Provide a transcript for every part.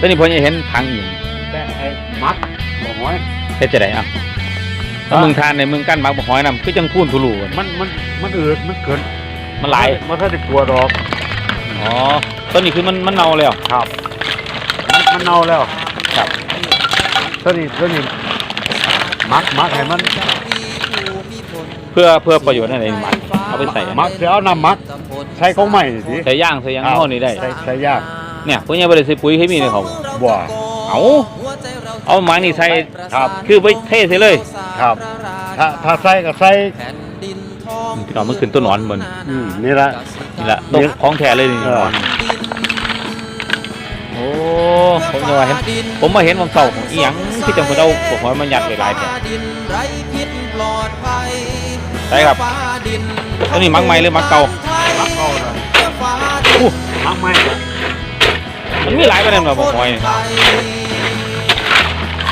ตอนนี้พ่อจะเห็นทางอีกแต่ไอ้มักบ่หอยเฮ็ดจะได้อะถ้ามึงทานในมึงกั้นบักบ่หอยนำคือจังพูนทุลูอะมันมันมันอืดมันเกินมันหลายมันถ้าได้กลัวดอกอ๋อต้นนี้คือมันมันเน่าแล้วครับ มันมันเน่าแล้วครับตัวนี้ตัวนี้มักมักให้มัน เพื่อเพื่อประโยชน์อะไรมันเอาไปใส่อะมักเดี๋ยวเอาน้ำมักใช้ของใหม่นี่สิใส่ย่างใส่หยังครับเฮานี่ได้ใช้ใช้ยาก เนี่ยพ่อยังบ่ได้ใส่ปุ๋ยเคมีเลยเขาบ่เอาเอาหมานี่ใส่ครับ คือไปเทใส่เลยครับ ถ้าถ้าใส่ก็ใส่พี่น้องมันขึ้นต้นหนอนเบิ่นอืมนี่ละนี่แหละต้นของแท้เลยนี่เออโอ้ผมจะว่าเห็นผมมาเห็นวันเสาร์ของอีหยังที่จังเพิ่นเอาพวกหอยมันยัดหลายๆแท้ใช่ครับอันนี้มักใหม่หรือมักเก่ามักเอาเลยอู้มักไม่ มันมีหลายประเด็นว่าพวกหอยนี่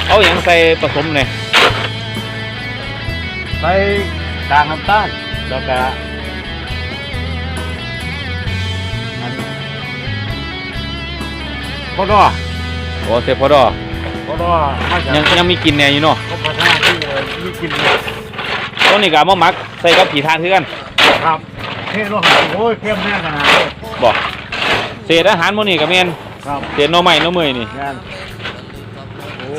เอาหยังใส่ผสมเนี่ยใส่กลางน้ำตาลแล้วก็อันพอดอโอ้เซฟพอดอพอดอมาจากยังยังมีกลินแหน่อยู่เนาะเขาพัฒนาที่เลยมีกินเลยต้นนี้ก็เอามามักใส่กับผีทานคือกัน ครับเท่โลหะโอ้ยเข้มแน่ขนาดนี้บอกเศษอาหารหมื้นี้ก็แม่น ครับเศษหน่อไม้หน่อเมยนี่งานโอ้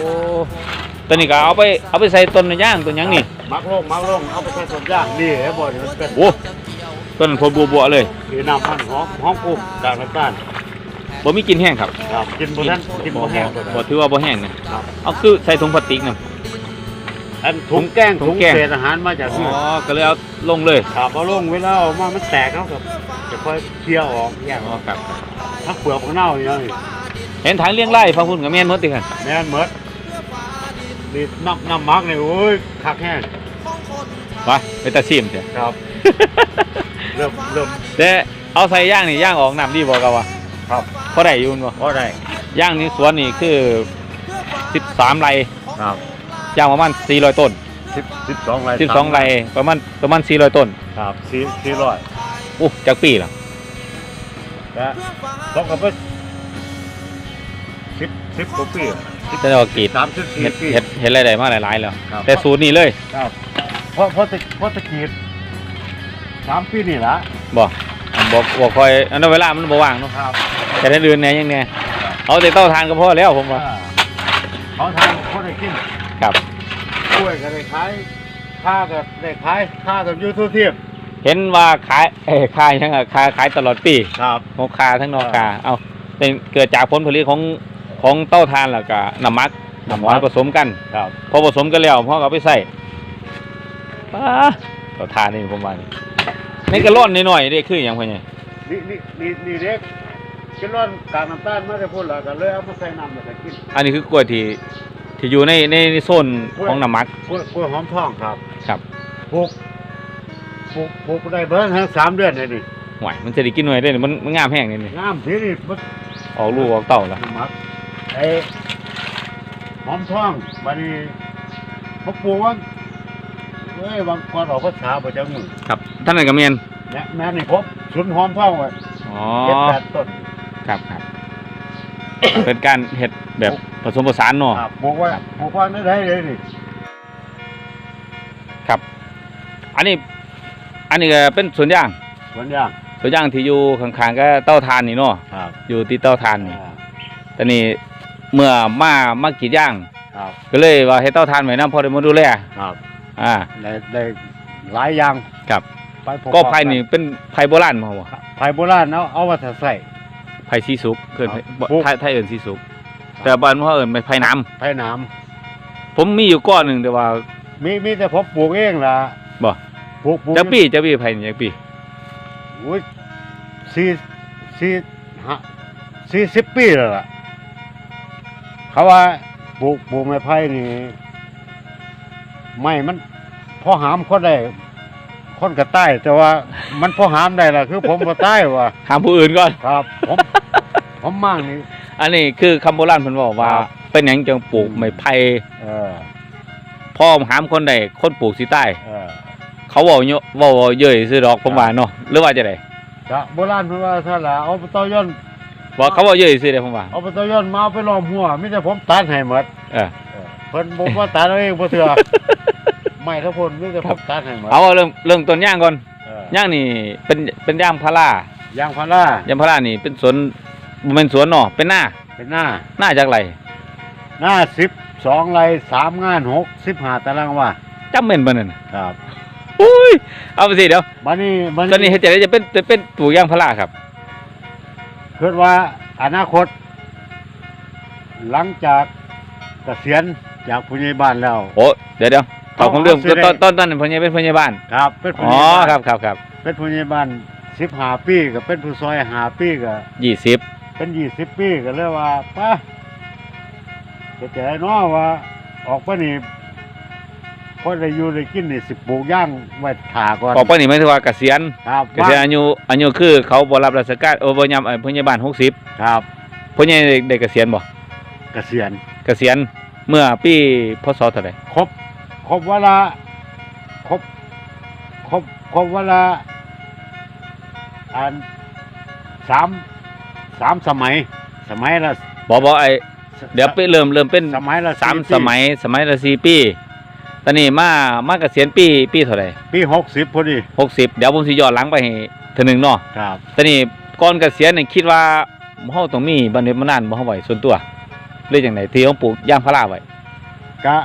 ต้นนี้ก็เอาไปเอาไปใส่ต้นย่างต้นหยังนี่มักลงมักลงเอาไปใส่สมย่างนี่ไอ้บ่อนี่มันเป็นโอ้ต้นนั้นพอบัวๆเลยคือน้ำมันหอมหอมกุ้งกลางน้ำตาลบ่มีกลินแห้งครับครับกินบนนั้นกินบนแห้งตัวนั้นบ่ถือว่าบ่แห้งนะครับเอาคือใส่ถุงพลาสติกน่ะอันถุงแกงถุถุงงแกง เศษอาหารมาจากอ๋นี่อก็เลยเอาลงเลยครับเอาลงเวลาออกมามันแตกเขากับจะค่อยเคลียร์ออกแยกออ๋ออกครับ ถ้าเปลือกของเน่าอย่างนี้เห็นทางเลี้ยงไร่ฟังพุ่นก็แม่นมดติครับแม่นมดนี่น้ำน้ำมักเนี่ยโอ้ยคักแห้งไปไปตาชิมเถอะครับเริ่มเริ่มแต่เอาใส่ย่างนี่ย่างออกน้ำดีบ่กะวะครับเพอได้ยู่บ่พอได้ย่างนี้สวนนี่คือ13ไร่ครับย่างประมาณ400ต้นสิบสิบสองไร12ไร่ประมาณประมาณ400ต้นครับสี่สี่ร้อยอู้จักปีล่ะ นะต้องกับไปสิบสิบกว่าปีอะแสดงว่ากรีดสามสิบสี่เฮ็ดปีเฮ็ดเฮ็ดรายได้มาหลายๆแล้ว ครับ แต่สูตรนี้เลยครับเพราะเพราะตะเพราะตะกีดสามปีนี่ละบ่บ่บ่ค่อยอันนั้นเวลามันบ่ว่างเนาะครับแต่นั้นอื่นแหน่ยังแหน่เอาแต่เต้าทานก็พอแล้วผมว่าอ่า เขาทำเขาได้กินครับ กล้วยก็ได้ขายข้าก็ได้ขายข้ากับยูทูบเทียบ เห็นว่าขายเอ้ยขายยังอะขายขายตลอดปีครับงกคาทั้งนอกคาเอาเป็นเกิดจากผลผลิตของของเต้าทานแล้วก็น้ำมักน้ำหวานผสมกันครับพอผสมกันแล้วพ่อก็เอาไปใส่ป้าเต้าทานนี่ผมว่านี่ในกระล่อนนิดหน่อยๆนี่คืออย่างไรเนี่ยนี่นี่นี่นี่เด็กกินร้อนกลางน้ำตาลมาได้พูดแล้วก็เลยเอามาใส่น้ำแล้วก็กินอันนี้คือกล้วยที่ที่อยู่ในในในโซนของน้ำมักกล้วยกล้วยหอมทองครับครับปลูก ปลูกปลูกได้เบิ่งทั้งสามเดือนเลยนี่หวยมันจะได้กินหน่อยได้นี่มันมันงามแห้งนี่นี่งามทีนี่มันออกลูกออกเต้าแล้วมักไอ้หอมทองบัดนี้เขาปลูกว่าเอ้ยบางคนออกภาษาประจำมือครับท่านนั้นก็เมียนแม่แม่นี่พบสุนหอมทองไว้อ๋อเจ็ดแปดต้นครับครับเป็นการเห็ดแบบผสมผสานเนาะครับปลูกไว้ปลูกไว้ไม่ได้เลยนี่ครับ อันนี้ อันนี้ก็เป็นสวนยางสวนยางสวนยางที่อยู่ข้างๆก็เต้าทานนี่เนาะครับอยู่ที่เต้าทานนี่อ่าแต่นี่เมื่อมามากรีดยางครับก็เลยว่าให้เต้าทานไว้นำพอได้มาดูแลครับอ่าได้ได้หลายอย่างครับไปพบก็ไผ่นี่เป็นไผ่โบราณมาบ่ไผ่โบราณเอาเอามาใส่ไผ่สีสุกเกินครับบ่ปลูกไทยไทยเอิ้นสีสุกแต่บ้านพ่อเอิ้นไผ่น้ำไผ่น้ผมมีอยู่ก้อนหนึงแต่ว่าำมีมีแต่ผมปลูกเองล่ะบ่ ปลูกปลูกจักปีจักปีไผ่นี่จักปีอุ้ยสี่สี่ห้าสี่สิบปีแล้วล่ะ เขาว่าปลูกปลูกไม้ไผ่นี่ไม่มันพอหามคนได้คนก็ใต้แต่ว่ามันพอหามได้ล่ะ คือผมก็ใต้ว่ะถามผู้อื่นก่อน ครับ ผมผมมั่งนี่อันนี้คือคำโบราณเพิ่นบอกว่าครับเป็นหยังจังปลูกไม้ไผ่เออพ่อหามคนใดคนปลูกสิใต้ เออ เขาเว้าเยอะเว้าเย้ยซื้อดอกผมว่าเนาะหรือว่าจะไดจะโบราณเพิ่นว่าถ้าล่ะเอาต่อยอนบอกเขาว่าเยอะสิเด้ผมว่าอบตย้อนมาเอาไปล้อมหัวมีแต่ผมตัดให้หมดเออเออเพิ่นบ่ว่าตัดเอาเองบ่เถื่อไม่ทั้งคนมีแต่ผมตัดให้หมดเอาเรื่องเรื่องต้นย่างก่อนเออย่างนี่เป็นเป็นย่างพารายางพาราย่างพารานี่เป็นสวนบ่แม่นสวนเนาะเป็นหน้าเป็นหน้าหน้าจากไรหน้า12ไร่3งาน6 15ตารางวาจำแม่นบ่นั่นครับ อุ้ยเอาไปสิเดี๋ยวบัดนี้บัดตอนนี้เฮ็ดจะได้จะเป็นจะเป็นปลูกย่างพาราครับ คิดว่าอนาคต หลังจากเกษียณจากผู้ใหญ่บ้านแล้ว โอ้เดี๋ยวเดี๋ยวตอบผมเรื่องเอาสิได้ตอนตอนตอนนั้นพ่อใหญ่เป็นพ่อใหญ่บ้านครับ เป็นผู้อ๋อใหญ่บ้านครับครับครับเป็นผู้ใหญ่บ้าน15ปีก็เป็นผู้ซอย5ปีก็ยี่สิบเป็น20ปีก็เลยว่าป้าจะแต่เนาะว่า ออกไปนี่ พอได้อยู่ได้กินนี่สิปลูกย่างไว้ถาก่อนบอกไปนี่หมายถึงว่าเกษียณครับเกษียณอายุอายุคือเขาบ่รับราชการโอ้บ่ยามเอ่อพ่อใหญ่บ้าน60ครับพ่อใหญ่ได้ได้เกษียณบ่เกษียณเกษียณเมื่อปีพศเท่าใดครบครบเวลาครบครบครบเวลาอันสามสามสมัย สมัยละบ่บ่ไอเดี๋ยวไปเริ่มเริ่มเป็นสมัยละสามปีสมัยสมัยละ4ปี ตอนนี้มามาเกษียณปีปีเท่าใดปีหกสิบพอดี60เดี๋ยวผมสิย้อนหลังไปให้เทื่อหนึงเนาะครับ ตอนนี้ก่อนเกษียณนี่คิดว่าเฮาต้องมีบันเดบนานบ่เฮาไว้ส่วนตัวหรือจังไดที่เฮาปลูกยางพาราไว้กะ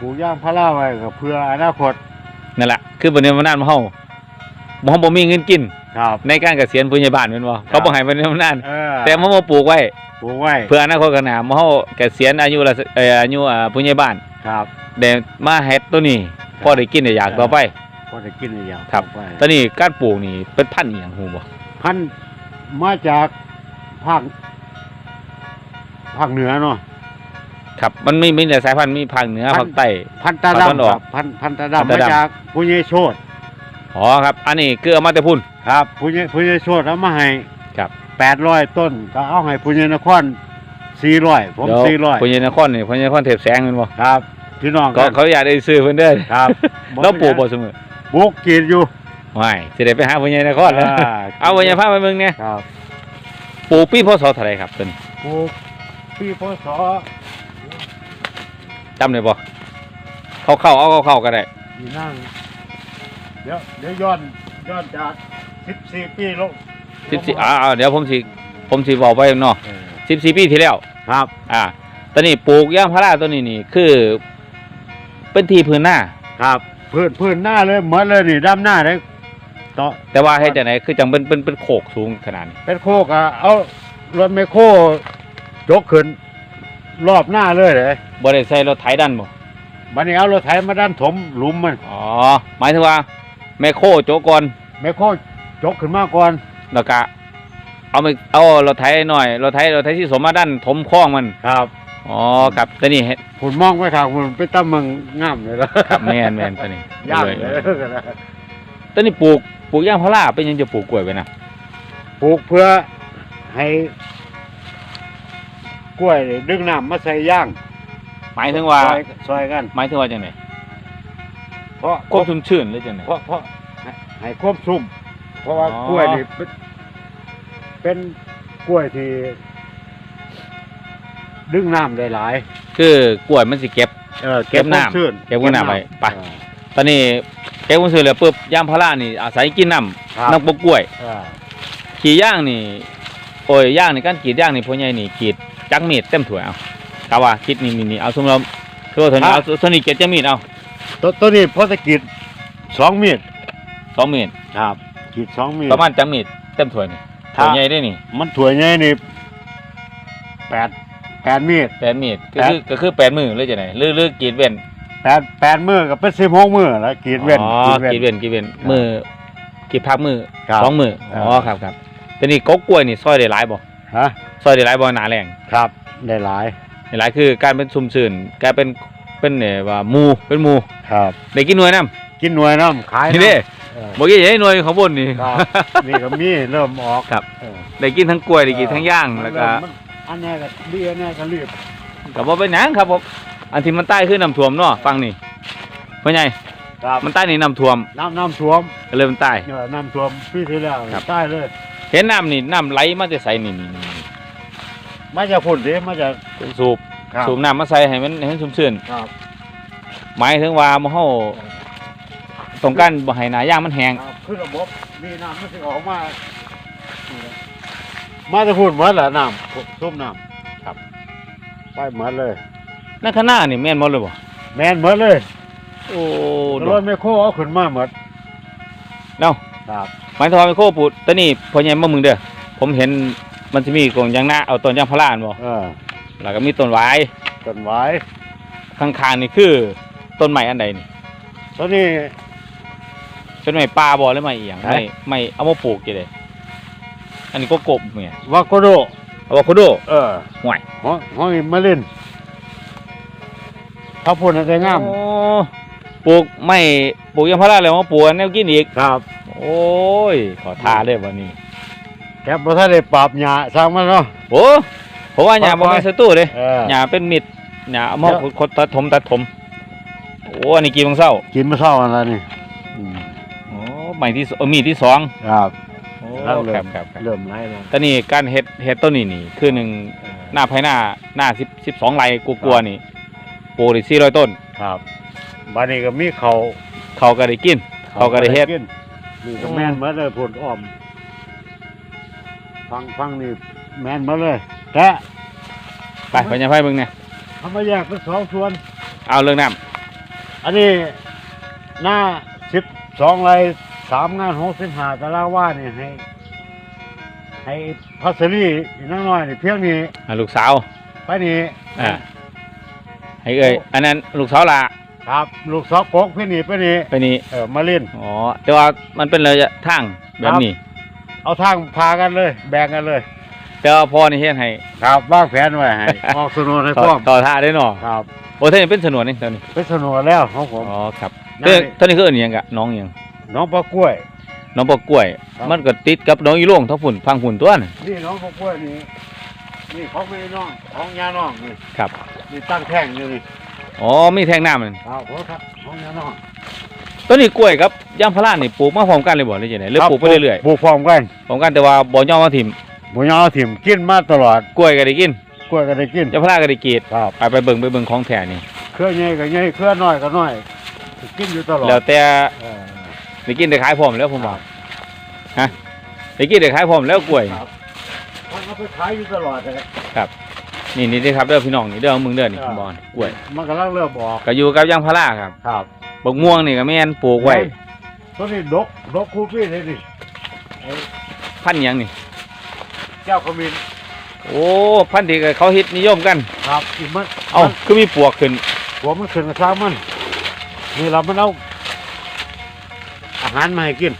ปลูกย่างพาราไว้ก็เพื่ออนาคตนั่นแหละคือบันเดบนานของเฮาบ่เฮาบ่มีเงินกิน ครับ ในการเกษียณผู้ใหญ่บ้านแม่นบ่เขาบ่ให้บันเดบนาน เออแต่เฮามาปลูกไว้ ปลูกไว้เพื่ออนาคตข้างหน้าเฮาเกษียณอายุละเอ่ออายุอ่าผู้ใหญ่บ้าน ครับ ได้มาเฮ็ดตัวนี้พอได้กินได้อยากต่อไป พอได้กินได้อย่างครับต่อไปตอนนี้การปลูกนี่เป็นพันธุ์อีหยังฮู้บ่พันธุ์มาจากภาคภาคเหนือเนาะ ครับมันมีมีหลายสายพันธุ์มีภาคเหนือพันธุ์ ภาคใต้ พันตาภาคตะวันดำอคอกรับพันพันตาพันดำตามาดำ จากผู้ใหญ่โชดอ๋อครับ อันนี้คือเอามาแต่พุ่น ครับผู้ใหญ่ผู้ใหญ่โชดเอามาให้ครับ แปดร้อยต้นก็เอาให้ผู้ใหญ่นครสี่ร้อยผมเดี๋ยวสี่ร้อยผู้ใหญ่นครนี่ผู้ใหญ่นครเทพแสงแม่นบ่ครับ พี่น้องก็กันเขาอยากได้ซื้อเพิ่นเด้อครับแล้วปลูกบ่เสมอปลูกกรีดอยู่ไม่สิได้ไปหาผู้ใหญ่นครแล้วอ่าเอาผู้ใหญ่พาไปเบิ่งเนี่ยครับปลูกปีพศเท่าไหร่ครับต้นปลูกปีพศจำได้บ่เข้าๆเอาเข้าๆก็ได้นี่นั่งเดี๋ยวเดี๋ยวย้อนย้อนจากสิบสี่ปีลง14อ่าๆเดี๋ยวผมสิผมสิบอกไปเนาะเออ14ปีที่แล้วครับ อ่าตอนนี้ปลูกยางพาราตัวนี้นี่คือ เป็นที่พื้นหน้า ครับพื้นพื้นหน้าเลยเหมือนเลยนี่ด้านหน้าเลยต่อแต่ว่าเฮ็ดจังไดคือจังเป็นเป็นเป็นโขกสูงขนาดนี้เป็นโคกอะเอารถไมคโครยกขึ้น รอบหน้าเลยเลยบ่ได้ใส่รถไถดันบ่บันนี้เอารถไถมาด้านถมหลุมมันอ๋อหมายถึงว่าแมคโครโจกก่อนไมคโครยกขึ้นมาก่อนแล้วก็เอาไปเอารถไถหน่อยรถไถรถไถที่สมมาด้านถมคลองมันครับ อ๋อครับตัวนี้เฮ็ดผมมองไปทางมันไปตั้มเมืองงามเลยนะครับแม่นแม่นตัวนี้ย่างเลยเลยตัวนี้ปลูกปลูกยางพาราเป็นหยังจะปลูกกล้วยไว้นะปลูกเพื่อให้ กล้วยนี่ดึงน้ำมาใส่ย่างหมายถึงว่าซอยซอยกันหมายถึงว่าจังไดเพราะควบชุ่มชื้นหรือจังไดเพราะเพราะให้ให้ควบซุ่มเพราะว่าอ๋อกล้วยนี่เป็นเป็นกล้วยที่ ดึงน้ำได้หลายคือกล้วยมันสิเก็บ เออเก็บน้ำความชื้นเก็บความน้ำไว้ไป เออ ตอนนี้เก็บความชื้นแล้วปุ๊บยางพารานี่อาศัยกินน้ครับำน้ำปลูกกล้วย เออขี่ย่างนี่โอ้ยย่างนี่การกรีดย่างนี่พ่อใหญ่นี่กรีดจักมีดเต็มถ้วยเอากะว่าคิดนี่นี่นี่เอาสมมติเราตัวเท่านี้เอาตัวนี้เก็บจักมีดเอาตัวตัวนี้พอสกิดสองมีดสองมีดครับกิดสองมีดประมาณจักมีดเต็มถ้วยนี่ถ้าถ้วยใหญ่ได้นี่มันถั่วยใหญ่นี่แปด แปดมีด แปดมีดก็แปดคือก็คือแปดมือเลยจะไหนหรือหรือกรีดเว้นแปดแปดมือกับเป็นสิบหกมือแล้วกรีดเว้นอ๋อกรีดเว้นกรีดเว้นกรีดเว้นครับมือกรีดพักมือครับสองมือครับอ๋อครับครับแต่นี่กกกล้วยนี่ซอยได้หลายบ่ฮะซอยได้หลายบ่หนาแรงครับได้หลายได้หลายคือการเป็นซุ่มซื่นกลายเป็นเป็นเนี่ยว่าหมูเป็นหมูครับได้กินหน่วยน้กินหน่วยน้ำขายำน้ำนี่เด้เออบ่กี้ให้หน่วยข้างบนนี่ครับนี่ก็มีเริ่มออกครับเออได้กินทั้งกล้วยได้กินทั้งย่างแล้วก็ มันอันนี้ก็ดีอันนี้ก็รีบก็บ่เป็นหยังครับผมอันที่มันใต้คือน้ำท่วมเนาะฟังนี่พ่อใหญ่ครับมันใต้นี่น้ำท่วมน้ำน้ำท่วมก็เลยมันใต้เออน้ำท่วมปีที่แล้วครับ ใต้เลยเห็นน้ำนี่น้ำไหลมาแต่ไสนี่นี่นี่มาจากพุ่นสิมาจากสูบครับสูบน้ำมาใส่ให้มันให้มันชุ่มชื่นครับหมายถึงว่าหมู่เฮาต้องการบ่ให้หน้าย่างมันแห้ง ครับคือระบบมีน้ำมันสิออกมานี่แหละ มาจากพุ่นหมดแหละน้ำซุปน้ำครับ ไปหมดเลย ในข้างหน้านี่แม่นหมดเลยบ่แมนหมดเลยโอ้รถไม่โคเอาขึ้นมาหมดเนาะครับหมายถึงว่าไมโครปูดตัวนี้พ่อใหญ่มามึงเด้อผมเห็นมันจะมีกรงยางหน้าเอาต้นยางพาราอันบ่เออแล้วก็มีต้นไว้ต้นไว้ข้างๆนี่คือต้นไม้อันใดนี่ตัวนี้เป็นไม้ป่าบ่หรือไม้อีหยังไหนไม่ไม่เอามาปลูกจังได๋ อันนี้ก็กบเนี่ยวาโกโดอะโวคาโดเออห่วยห้องห้องนี้มาเล่นถ้าพูดอะไรงาม โอ้ปลูกไม่ปลูกยางพาราแล้วมาปลูกอันแนวกินอีก ครับ โอ้ย ขอทาเลยวันนี้ แกบ่ทันได้ปราบหญ้าสร้างมันเนาะ โอ้เพราะว่าหญ้าบ่ปล่อยแม่นศัตรูเด้เออหญ้าเป็นมิตรหญ้าเอามาเดี๋ยว คดตัดถมตัดถม โอ้อันนี้กี่โมงเช้ากินมาเช้าอะไรนี่อืมโอ้ใหม่ที่สเออมีดที่สองครับ โอ้แล้วเริ่ครับมครับครับ เริ่มไล่แล้วตอนนี้การเฮ็ดเฮ็ดต้นนี้นี่ คือหนึ่งเออหน้าภายหน้าหน้าสิบสิบสองไร่กลัวๆนี่ปลูกได้สี่ร้อยต้น ครับบัดนี้ก็มีเขาเขาก็ได้กิน เขาก็ได้เฮ็ด กินนี่ก็แม่นหมาเลยผลอ้อม ฟังฟังนี่แม่นหมาเลยแต่ไปพญาไฟเบิ่งเนี่ยทำมาแยกเป็นสองส่วน เอาเรื่องน้อันนี้หน้าสิบสองไร สามงานหกสิบห้าตารางว่านี่ให้ ให้พัสลีอีกน้อยน้อยนี่เพียงนี้ำอะลูกสาวไปนี่อ่าให้เอ้ยอันนั้นลูกสาวละครับ ลูกสาวกกเพียงนี้ไปนี่ไปนี่เออมาเล่นอ๋อแต่ว่ามันเป็นระยะทางแบบนี้ เอาทางพากันเลย แบ่งกันเลยแต่ว่าพ่อนี่เฮ็ดให้ครับวางแผนไว้ให้ออกสนุนให้ต่พอร้อมต่อท่าได้เนาะครับโอ้ท่านี่เป็นสนวนนี่ตอนนี้เป็นสนุนแล้วของผมอ๋อครับนั่นเต้นี่ตอนนี้คืออันหยังกะน้องหยัง น้องปลากล้วย น้องปอกกล้วย ครับ มันก็ติดกับน้องอีโล่งทั้งฝุ่นฟังฝุ่นตัวน่ะนี่น้องปลากล้วยนี่นี่ของแม่น้องของยาน้องนี่ครับ นี่ตั้งแท่งอยู่นี่อ๋อมีแทงน้ำมันครับผมครับของยาน้องต้นนี้กล้วยกับยางพารานี่ปลูกมาพร้อมกันเลยบ่หรือจังได๋หรือปลูกไปเรื่อยปลูกพร้อมกันๆพร้อมกันแต่ว่าบ่ยอมมาถิ่มบุญยอถิ่มกินมาตลอดกล้วยก็ได้กินกล้วยก็ได้กินยางพาราก็ได้กรีดครับไปไปเบิ่งไปเบิ่งของแท้นี่ เครือใหญ่ก็ใหญ่เครือน้อยก็น้อยกินอยู่ตลอดแล้วแต่เออ ได้กินได้ขายพร้อมแล้วผมว่าฮะได้กินได้ขายพร้อมแล้วกล้วยครับมันเอาไปขายอยู่ตลอดเลยนี่นี่เด้อครับเด้อพี่น้องนี่เด้อมึงเด้อนี่ครับบอลกล้วยมันกำลังเริ่มออกก็อยู่กับยางพาราครับครับบักม่วงนี่ก็แม่นปลูกไว้ต้นนี้ดกดกคูปี้เลยดิไอ้พันธุ์หยังนี่เจ้าขมิ้นโอ้พันธุ์ที่เขาฮิตนิยมกัน ครับอีกมันเอ้าคือมีปลวกขึ้นหัวมันขึ้นกระซ้างมันนี่เรามันเอา อาหารมาให้กิน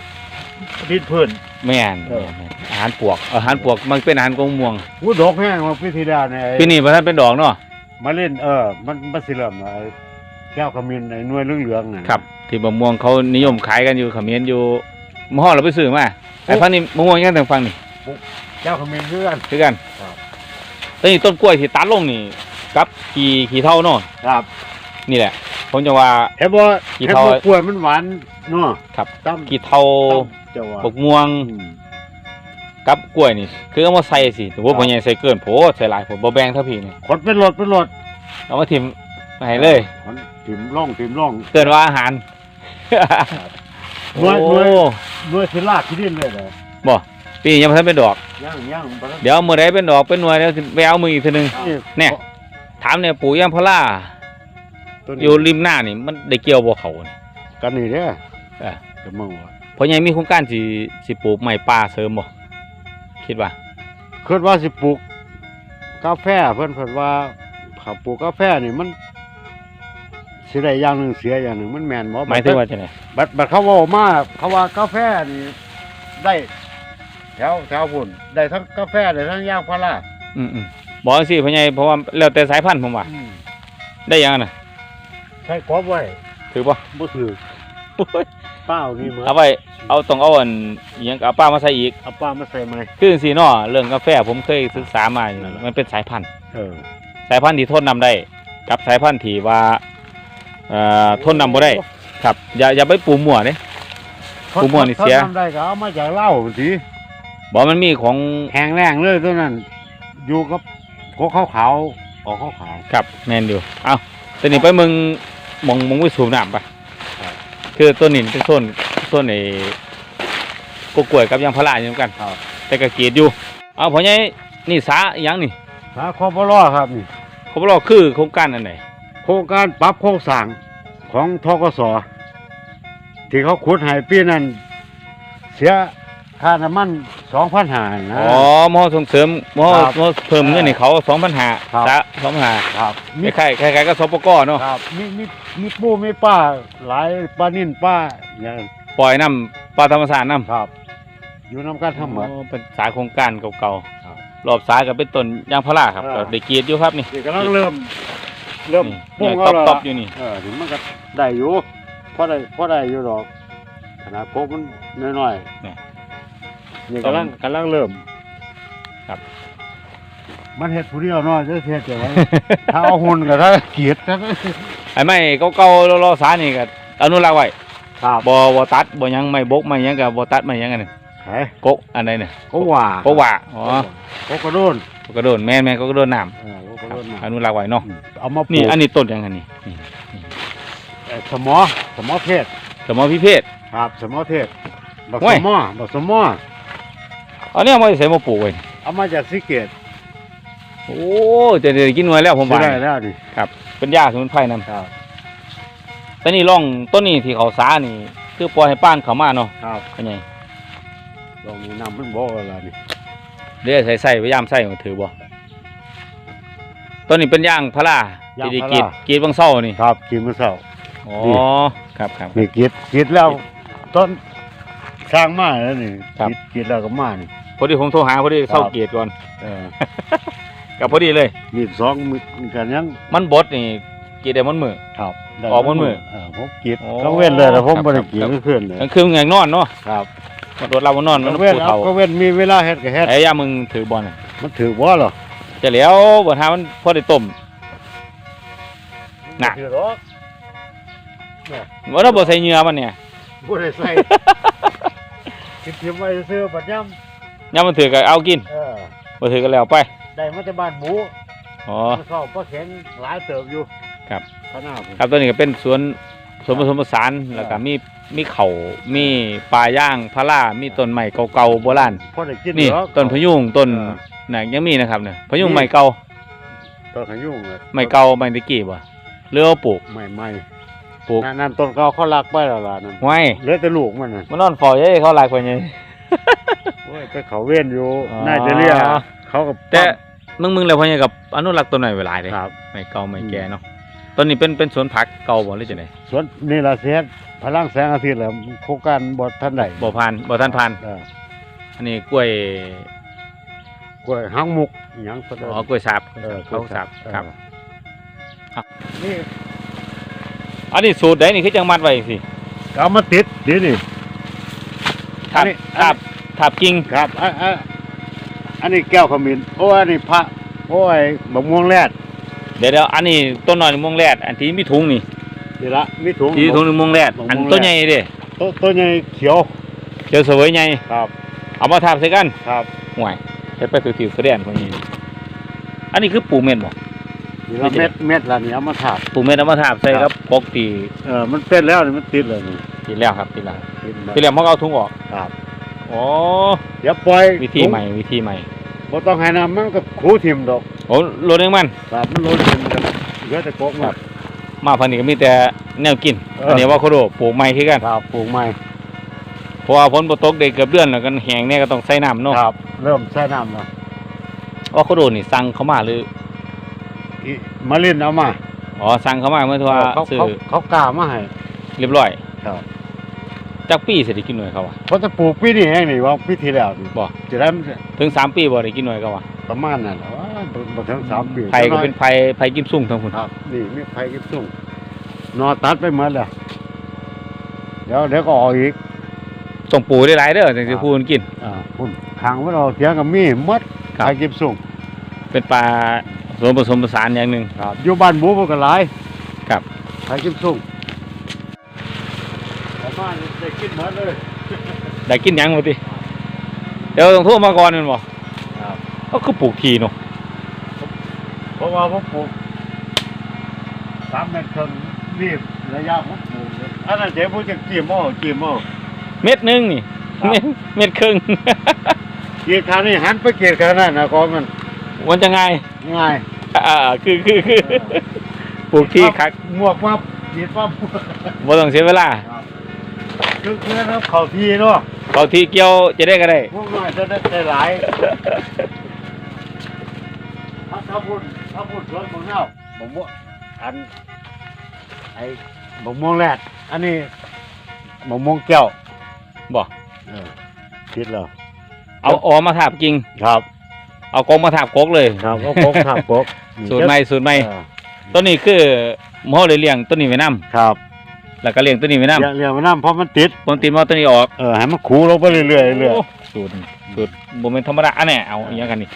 ดินพื้นแม่นเออ แม่นอาหารปลวกอาหารปลวกมันเป็นอาหารกงม่วงหูดกแห้งมาปีที่แล้วเนี่ยไอ้ปีนี้พระท่านเป็นดอกเนาะมาเล่นเออ มันมันสิเริ่มไอ้แก้วขมิ้นไอ้หน่วยเหลืองๆน่ะ ครับที่มะม่วงเขานิยมขายกันอยู่เขมิ้นอยู่มอเราไปซื้อมาไอ้พันธุ์นี้มะม่วงยังทางฟังนี่แก้วขมิ้นเพื่อน คือกันครับ แตนี่ต้นกล้วยที่ตัดลงนี่กับขี่ขี่เท่าเนาะครับ นี่แหละ ผมจะว่า เห็นบ่กี่เห็นเท่า บ่กล้วยมันหวานเนาะครับตั้มขี่เท่าตั้มเจ้าว่าบกม่วงอืม กับกล้วยนี่ คือเอามาใส่สิแต่ว่าครับบ่ใหญ่ใส่เกินโพใส่หลายผมบ่แบ่งเท่าพี่นี่ขนเป็นรถเป็นรถเอามาทิมให้เลยขนถิ่มร่องถิ่มร่อง เกินว่าอาหารหน่วยหน่วย โอ้หน่วยสิลากที่ดินเลยเหรอบ่ปีนี้ยังบ่ทันเป็นดอก ย่างย่างบ่ทันเดี๋ยวมื้อใดเป็นดอกเป็นหน่วยเดี๋ยวสิไปเอามืออีกทีหนึง เนี่ย ถามเนี่ยปู่ย่างพลา ตัวนี้อยู่ริมหน้านี่มันได้เกี่ยวบ่เขานี่กันนี่เด้อเออก็มองว่าเพราะยังมีโครงการสิสิปลูกไม้ป่าเสริมบ่คิดว่าคิดว่าสิปลูกกาแฟเพิ่นเพิ่นว่าถ้าปลูกกาแฟนี่มันสิได้อย่างหนึงเสียอย่างหนึงมันแม่นบ่หมายถึงว่าจังได๋บัดบัดเขาเว้ามาเขาว่ากาแฟนี่ได้แถวแถวพุ่นได้ทั้งกาแฟได้ทั้งยางพาราอืมๆบอกจังซี่พ่อใหญ่เพราะว่าแล้วแต่สายพันธุ์ผมว่าได้ยังน่ะใช้กรอบไว้ถือบ่บ่ถือเป้านี่มาเอาไว้เอาต้องเอาอันอิหยังก็เอาป้ามาใส่อีก เอาป้ามาใส่ไหมคือจังซี่เนาะเรื่องกาแฟผมเคยศึกษามาอยู่นั่นแหละมันเป็นสายพันธุ์ เออสายพันธุ์ที่ทนน้ำได้ กับสายพันธุ์ที่ว่าเอ่อทนน้ำบ่ได้ ครับ อย่าอย่าไปปลูกมั่วเด้ผู้ม่วนนี่เสีย ทำได้ก็เอามาจากเหล้าสิบอกมันมีของ แห้งแรงเลยตัวนั้น อยู่กับกกขาวๆออกขาวครับแมนอยู่ เอาตัวนี้ไปมึง มองมองไปสูบน้ำปะครับคือตัวนี้เป็นโซนโซนไอ้กกล้วยกับยางพาราอยู่เหมือนกัน ครับ แต่ก็เกลียดอยู่ เอาเพราะงี้นี่สาอหยังนี่ๆสาคอปลอครับนี่เขาบอกว่าคือโครงการอันไหนโครงการปรับโครงสร้างของทกสที่เขาขุดให้ปีนั้นเสีย ค่าน้ำมันสองพันหานะ อ๋อมอส่งเสริมมอครับมอเพิ่มเงินให้เขาสองพันหาครับสาสองพันหาครับคล้ายๆคล้ายๆก็สปกเนาะครับมีมีมีปูมีป้าหลายป้านิ่นป้าอย่างปล่อยน้ำปลาธรรมศาสตร์น้ำครับ อยู่น้ำกันทั้งหมด อ๋อเป็นสายโครงการเก่าครับๆรอบสายก็เป็นต้นยางพาราครับอ่าก็ได้เกียรติอยู่ครับนี่นี่กำลังเริ่ม เริ่มนี่ปรุงเนี่ยเอาต๊อบแล้วๆอยู่นี่เออถึงมันก็ได้อยู่พอได้พอได้อยู่ดอกขนาดพบมันน้อยๆเนี่ยนี่ กำลังกำลังเริ่ม ครับ มันเห็ดผู้เดียวเนาะจะเห็ดจะไว้ถ้าเอาหุ่นก็ถ้าเกียดก็ไอ้ไม้เก่าๆรอๆสายนี่ก็อนุรักษ์ไว้ครับบ่บ่ตัดบ่หยังไม่บกไม่หยังก็บ่ตัดไม่หยังกันนี่ไอ้กกอันใดเนี่ยก็ว่ากกว่าอ๋อก็กระโดนกกกระโดดแม่นแม่นกกกระโดดน้ำเออก็กคระรับโดนมาอนุรักษ์ไว้เนาะเอามาปลูนี่กอันนี้ต้นหยังกันนี่นี่เอ่อสมอสมอเพศสมอพิเภทครับ สมอเพศบักโอ้สยมอบักสมอ อันนี้เอามาใส่มาปลูกไว้เอามาจากสิเกตโอ้จะได้กินหน่วยแล้วผมซื้อว่าได้แล้วนี่เป็นยาสมุนไพรนำครับแต่นี่ร่องต้นนี้ที่เขาสานี่ คือปล่อยให้ป้านเขามาเนาะครับเป็นไงลองนี้นำมันบอกอะไรนี่เดี๋ยวใส่ใส่พยายามใส่มาถือบ่ต้นนี้เป็นย่างพาราที่ได้กรีดกรีดบางเศร้านี่ครับกินมื้อเช้าอ๋อนี่ครับครับนี่กิดกิดแล้วต้นสร้างมาแล้วนี่ครับกิดกิดแล้วก็มานี่ พอดีผมโทรหาพอดีเศร้าครับเกียรก่อนเออกับพอดีเลย มีสองมือกันยังมันบดนี่กรีดได้มันมือ ครับได้ออกมันมือเออผมกิดโอ้ก็เว้นเลยแต่ผมครับบ่ได้ครับกินครับก็ขึ้นเลยกลางคืนอย่างนอนเนาะครับมันรถเรามันนอนมันก็เว้นปูเอาเฒ่าก็เว้นมีเวลาเฮ็ดก็เฮ็ดไอ้ยามึงถือบอลน่ะมันถือบ่หรอจะแล้วบ่ทามันพอได้ต้ม น่ะ ถือหรอกว่าเราบ่ใส่เหงื่อมันเนี่ย บ่ได้ใส่กินเทียมไว้ซื้อปัดย่ ยามมันถือก็เอากินำเออบ่ถือก็แล้วไป ได้มาจากบ้านหมูอ๋อ มันเข้าปลาแข็งหลายเติบอยู่ครับ ข้างหน้าผม ครับตัวนี้ก็เป็นสวนสวนผสมผสานแล้วก็มีมีเขามีปลาย่างพารามีต้นไม้เก่าๆโบราณพอได้กินนี่หรอกต้นพะยุงต้นเออน่ะยังมีนะครับเนี่ยพะยุงใหม่เก่าต้นขยุงเลยใหม่เก่าใหม่ตะกี้บ่หรือว่าปลูก ใหม่ใหม่ปลูก นั่นนั่นต้นเก่าเขาลักไปแล้วล่ะนั่นไว้เหลือแต่ลูกมันน่ะมันนอนเฝ้าเย้เขาหลายกว่านี้ โอ้ยไปเขาเว้นอยู่อ๋อ น่าจะเรียกเขากับแต่มึงมึงแล้วพอยังกับอนุรักษ์ต้นไม้ไว้หลายเลยครับ ไม่เก่าไม่แก่เนาะต้นนี้เป็นเป็นสวนผักเก่าบ่หรือจังไดสวนนี่ละเสียพลังแสงอาทิตย์แหละโครงการบ่ทันได้บ่ผ่านบ่ทันผ่านเอออันนี้กล้วยกล้วยหางมุกอิหยังก็ได้ อ๋อกล้วยสาบเออเขาสาบเออ ครับ นี่อันนี้สูตรใดนี่คือจังมัดไว้สิเอามาติดเดี๋ยวนี่ทับอันนี้ทับ ทับกิ่งครับอะอะอันนี้แก้วขมิ้นโอ้อันนี้พระโอ้ยมะม่วงแรดเดี๋ยวเดี๋ยวอันนี้ต้นน้อยนี่ม่วงแรดอันที่มีถุงนี่นี่ละมีถุงที่ถุงนี่ม่วงแรดม่วงอันม่วงแรดต้นใหญ่เด้ต้นต้นใหญ่เขียวเดี๋ยวเสวยใหญ่ครับ เอามาทับใส่กันครับห่วยเฮ็ดไปถือๆกระเด็นพวกนี้อันนี้คือปลูกเม็ดบ่นี่ละเม็ดเม็ดละนี่เอามาถาบปลูกเม็ดเอามาทับใส่ครักับบปกติเออมันเป็นแล้วนี่มันติดเลยนี่ติดแล้วครับติดแล้วติดแล้วติดแล้วมันก็เอาถุงออกครับ อ๋อเดี๋ยวปล่อยวิธีใหม่วิธีใหม่บ่ต้องให้น้ำมันก็คูทิ่มดอกโอ้โลดเองมันครับมันโลนทิ่มกันเหลือแต่กกมันมาพันนี้ก็มีแต่แนวกินเอออัอันนี้ว่าโคโดปลูกใหม่คือกันครับปลูกใหม่เพราะว่าฝนบ่ตกได้เกือบเดือนแล้วกันแห้งเนี่ยก็ต้องใส่น้ำเนาะครับ เริ่มใส่น้ำแล้วว่าโคโดนี่สั่งเขามาหรืออีมาเล่นเอามาอ๋อสั่งเขามาเมื่อที่ว่าเขาซื้อเขาเขากล้ามาให้เรียบร้อยครับ จักปีสิได้กินหน่วยเขาว่าเพราะจะปลูกปีนี้เองนี่ว่าปีที่แล้วนี่บ่ จะได้มันถึงสามปีบ่ได้กินหน่วยเขาว่าประมาณนั้นแหละว่าบ่บ่ถึงสามปีไผก็เป็นไผไผกิมซุ่งทั้งพุ่นครับ นี่มีไผกิบส่งนอตัดไปหมดแล้วเดี๋ยวเดี๋ยวก็ออกอีก ต้องปลูกได้หลายเด้อถึงสิพูนกิน อ่าคุณขางว่าเราเสียงกับมีหมดครับ ไผกิบส่งเป็นปลาผสมผสมผสานอย่างหนึงครับอยู่บ้านหมูมันก็หลายครับ ไผกิบส่งประมาณนี้ ได้กินหมดเลยได้กินหยังบ่ติเดี๋ยวต้องโทรมาก่อนแม่นบ่ครับก็คือปลูกทีเนาะเพราะว่าผมปลูกสามเมตรครึ่งรีบระยะผมปลูกเลยอันนั้นเจ๊ผมจะกี่โม่กี่โม่ เม็ดหนึงนี่ครับ เม็ดเม็ดครึ่งกี่ครั้งนี่หันไปกี่ครั้งนั่นนะก็มันมันจะไงง่ายอ่าคือคือคือปลูกที่คักงวกว่าขีดว่าบ่ต้องเสียเวลาคือ คือครับเขาทีเนาะเขาทีเกี่ยวจะได้ก็ได้พวกน้อยจะได้ได้หลายถ้าถ้าพูดถ้าพูดสวนของเน่าผมว่าอันไอ้บกม่วงแรดอันนี้บกม่วงแก้วบออคิดแล้วเอาออกมาถาบกิ่งครับ เอากงมาถาบกกเลยครับก็โคกครับโคกสูตรใหม่สูตรใหม่ต้นนี้คือหมอเลยเลี้ยงต้นนี้ไว้นํครับ แล้วก็เลี้ยงต้นนี้ไว้นํเรียกเรียกมันน้ำเพราะมันติดปกติมาต้นนี้ออกเออให้มันขูลงไปเรื่อยๆเรื่อยโสูตรสูตรบ่แม่นธรรมดาอันนี้เอาอีหยังกันนี่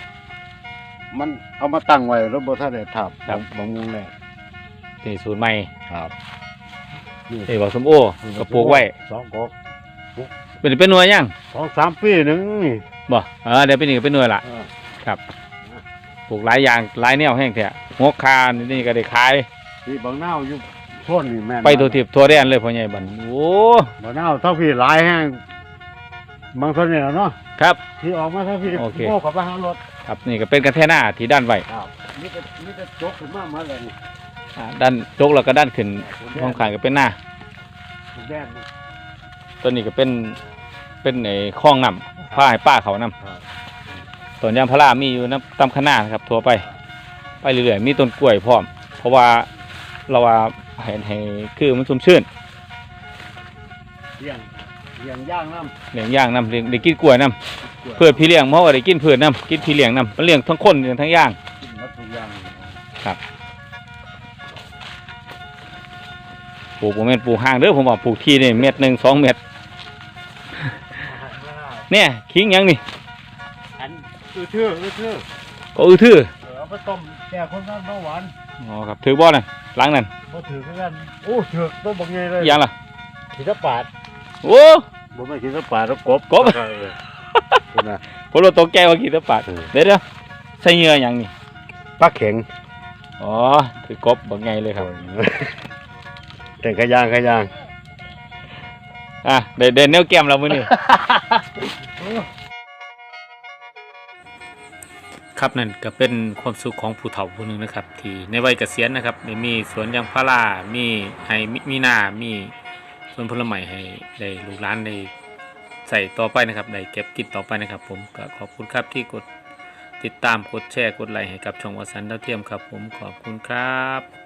ๆมันเอามาตั้งไว้แล้วบ่ทันได้ทับครับบกม่วงแรดนี่สูตรใหม่ครับนี่เอ้บอกสมโอก็ปลูกไว้สองกกเป็นเป็นหน่วยยังสองสามปีหนึ่งนี่บ่เออเดี๋ยวเป็นนี่ก็เป็นหน่วยละเออครับปลูกหลายอย่างหลายแนวแห้งแท้งกคานี่ก็ได้ขายที่บางนาวอยู่ โพ่นนี่แม่นไปตัวทิพย์ทั่วแดนเลยพ่อใหญ่บันโอ้บางนาวเท่าพี่หลายแห้งบางส่วนนี่แหละเนาะครับ ที่ออกมาเท่าพี่โอเคโม่กับไปหารถครับนี่ก็เป็นกระแทหน้าที่ด้านไว้ครับนี่จะนี่จะจกขึ้นมาเหมาเลยนี่อ่าด้านจกแล้วก็ด้านขึ้นห้องขางก็เป็นหน้าแดงนี่ ตัวนี้ก็เป็นเป็นไอ้คลองน้ำผ้าให้ป้าเขาน้ครับำต้นยางพารามีอยู่น้ำตำขนานะครับทั่วไป ไปเรื่อยๆมีต้นกล้วยพร้อม เพราะว่าเราว่า เห็นให้คือมันชุ่มชื่นเลี้ยงเลี้ยงย่างน้เลี้ยงย่างน้ำเลี้ยงได้กินกล้วยน้ำำเพื่อพี่เลี้ยงเพราะว่าได้กินเพื่อนน้ำกินพี่เลี้ยงน้ำมันเลี้ยงทั้งคนเลี้ยงทั้งย่างกินหมดทุกอย่างปลูกผมเป็นปลูกห่างเด้อผมบอกปลูกที่นี่เม็ดหนึ่งสองเม็ดเนี่ยขิงหยังนี่อันอือทื่ออือทื่อก็อือทื่อเออเอาไปต้มแก่คนนั้นเบาหวาน อ๋อครับถือบ่อนั่นหล้างนั่นพอถือกันโอ้ถือต้มบักใหญ่เลยอีหยังล่ะขีดปาดโอ้บ่ไม่ขีดปาดแล้วกบกบเออคุณน่ะผมรู้ตัวแก้วว่ากี่ตะปาดเออเดี๋ยวเดี๋ยวใส่เหงื่อหยังนี่ปลาเข็งอ๋อถือกบบักไงเลยครับแต่ขยางขยางอะเด่นเด่นแนวแก้มเรามื้อนี้ ครับนั่นก็เป็นความสุขของผู้เฒ่าผู้หนึ่งนะครับ ที่ในวัยเกษียณนะครับได้มีสวนยางพารามีให้มีมีนามีสวนผลไม้ให้ได้ลูกหลานได้ใส่ต่อไปนะครับได้เก็บกินต่อไปนะครับ ผมก็ขอบคุณครับที่กดติดตามกดแชร์กดไลค์ให้กับช่องวสันต์ดาวเทียมครับ ผมขอบคุณครับ